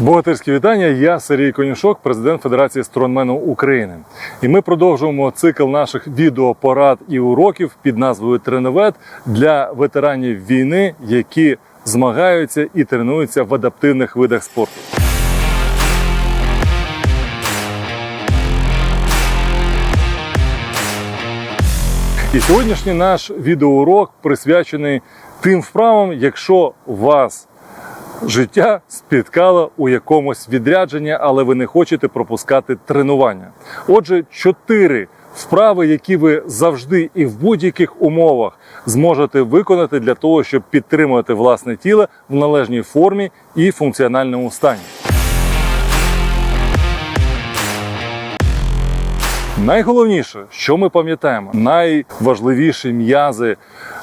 Богатирські вітання. Я Сергій Конюшок, президент Федерації стронмену України. І ми продовжуємо цикл наших відеопорад і уроків під назвою Тренувет для ветеранів війни, які змагаються і тренуються в адаптивних видах спорту. І сьогоднішній наш відеоурок присвячений тим вправам, якщо вас життя спіткало у якомусь відрядженні, але ви не хочете пропускати тренування. Отже, чотири вправи, які ви завжди і в будь-яких умовах зможете виконати для того, щоб підтримувати власне тіло в належній формі і функціональному стані. Найголовніше, що ми пам'ятаємо, найважливіші м'язи,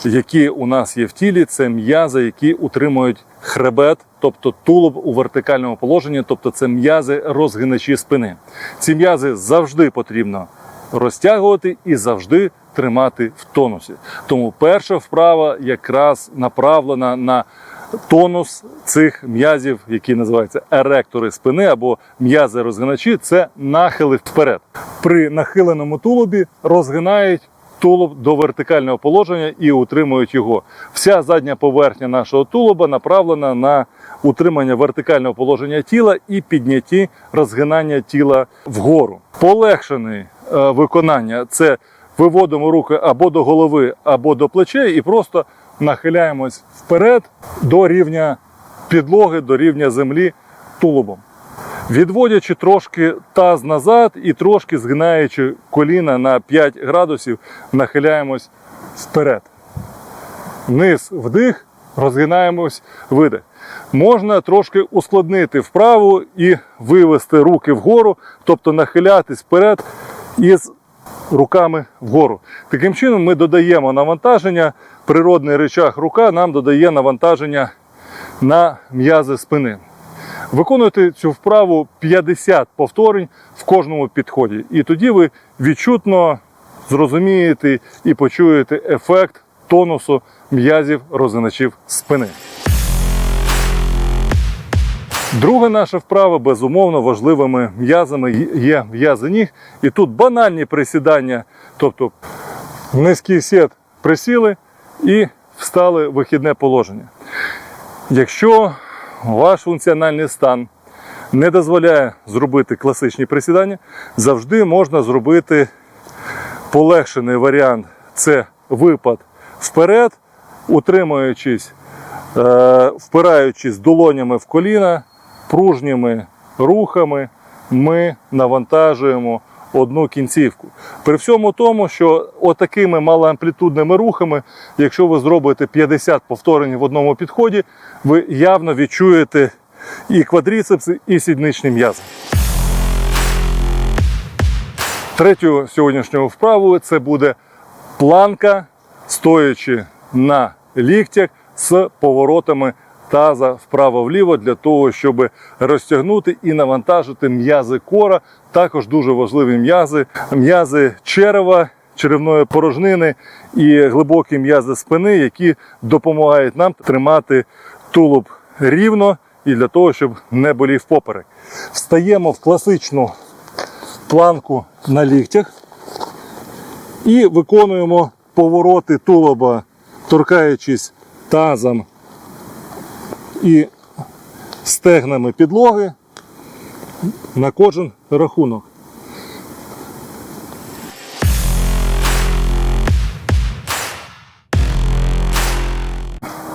які у нас є в тілі, це м'язи, які утримують хребет, тобто тулуб у вертикальному положенні, тобто це м'язи розгиначі спини. Ці м'язи завжди потрібно розтягувати і завжди тримати в тонусі. Тому перша вправа якраз направлена на тонус цих м'язів, які називаються еректори спини або м'язи розгиначі, це нахили вперед. При нахиленому тулубі розгинають тулуб до вертикального положення і утримують його. Вся задня поверхня нашого тулуба направлена на утримання вертикального положення тіла і піднятті розгинання тіла вгору. Полегшене виконання це виводимо руки або до голови, або до плечей, і просто нахиляємось вперед до рівня підлоги, до рівня землі тулубом. Відводячи трошки таз назад і трошки згинаючи коліна на 5 градусів, нахиляємось вперед. Вниз вдих, розгинаємось видих. Можна трошки ускладнити вправу і вивести руки вгору, тобто нахилятись вперед із руками вгору. Таким чином ми додаємо навантаження, природний речах рука нам додає навантаження на м'язи спини. Виконуйте цю вправу 50 повторень в кожному підході. І тоді ви відчутно зрозумієте і почуєте ефект тонусу м'язів розгиначів спини. Друга наша вправа, безумовно, важливими м'язами є м'язи ніг. І тут банальні присідання, тобто низький сет присіли і встали в вихідне положення. Якщо ваш функціональний стан не дозволяє зробити класичні присідання, завжди можна зробити полегшений варіант це випад вперед, утримуючись, е, впираючись долонями в коліна, пружніми рухами, ми навантажуємо одну кінцівку. При всьому тому, що отакими малоамплітудними рухами, якщо ви зробите 50 повторень в одному підході, ви явно відчуєте і квадріцепси, і сідничні м'язи. Третю сьогоднішнього вправу це буде планка, стоячи на ліктях з поворотами таза вправо-вліво для того, щоб розтягнути і навантажити м'язи кора. Також дуже важливі м'язи, м'язи черева, черевної порожнини і глибокі м'язи спини, які допомагають нам тримати тулуб рівно і для того, щоб не болів поперек. Встаємо в класичну планку на ліктях і виконуємо повороти тулуба, торкаючись тазом і стегнами підлоги на кожен рахунок.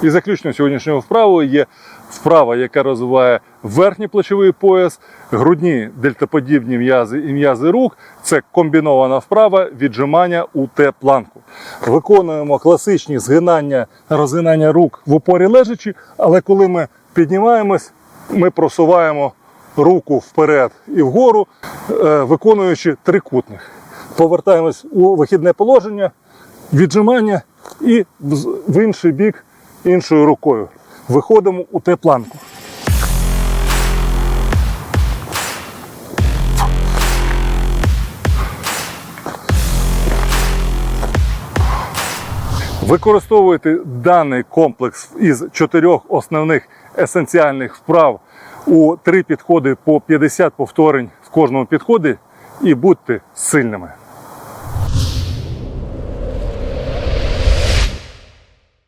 І заключною сьогоднішнього вправу є вправа, яка розвиває верхній плечовий пояс, грудні дельтаподібні м'язи і м'язи рук. Це комбінована вправа віджимання у Т-планку. Виконуємо класичні згинання, розгинання рук в упорі лежачи, але коли ми піднімаємось, ми просуваємо руку вперед і вгору, е, виконуючи трикутних. Повертаємось у вихідне положення, віджимання і в інший бік іншою рукою. Виходимо у Т-планку. Використовуйте даний комплекс із чотирьох основних есенціальних вправ у три підходи по 50 повторень в кожному підході і будьте сильними.